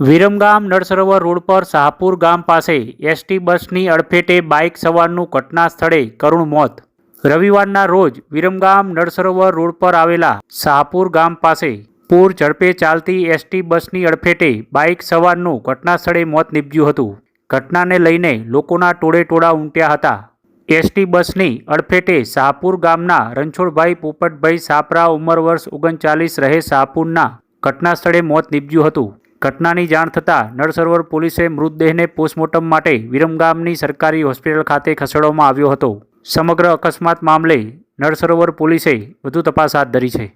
Viramgam Nal Sarovar road પર શાહપુર ગામ પાસે એસટી બસની અડફેટે બાઇક સવારનું ઘટના સ્થળે કરુણ મોત. રવિવારના રોજ વિરમગામ નળસરોવર રોડ પર આવેલા શાહપુર ગામ પાસે પૂર ઝડપે ચાલતી એસટી બસની અડફેટે બાઇક સવારનું ઘટના સ્થળે મોત નીપજ્યું હતું. ઘટનાને લઈને લોકોના ટોળે ટોળા ઉમટ્યા હતા. એસટી બસની અડફેટે શાહપુર ગામના રણછોડભાઈ પોપટભાઈ સાપરા ઉંમર વર્ષ ઓગણચાલીસ રહે શાહપુરના ઘટના સ્થળે મોત નીપજ્યું હતું. ઘટનાની જાણ થતાં નળસરોવર પોલીસે મૃતદેહને પોસ્ટમોર્ટમ માટે વિરમગામની સરકારી હોસ્પિટલ ખાતે ખસેડવામાં આવ્યો હતો. સમગ્ર અકસ્માત મામલે નળસરોવર પોલીસે વધુ તપાસ હાથ ધરી છે.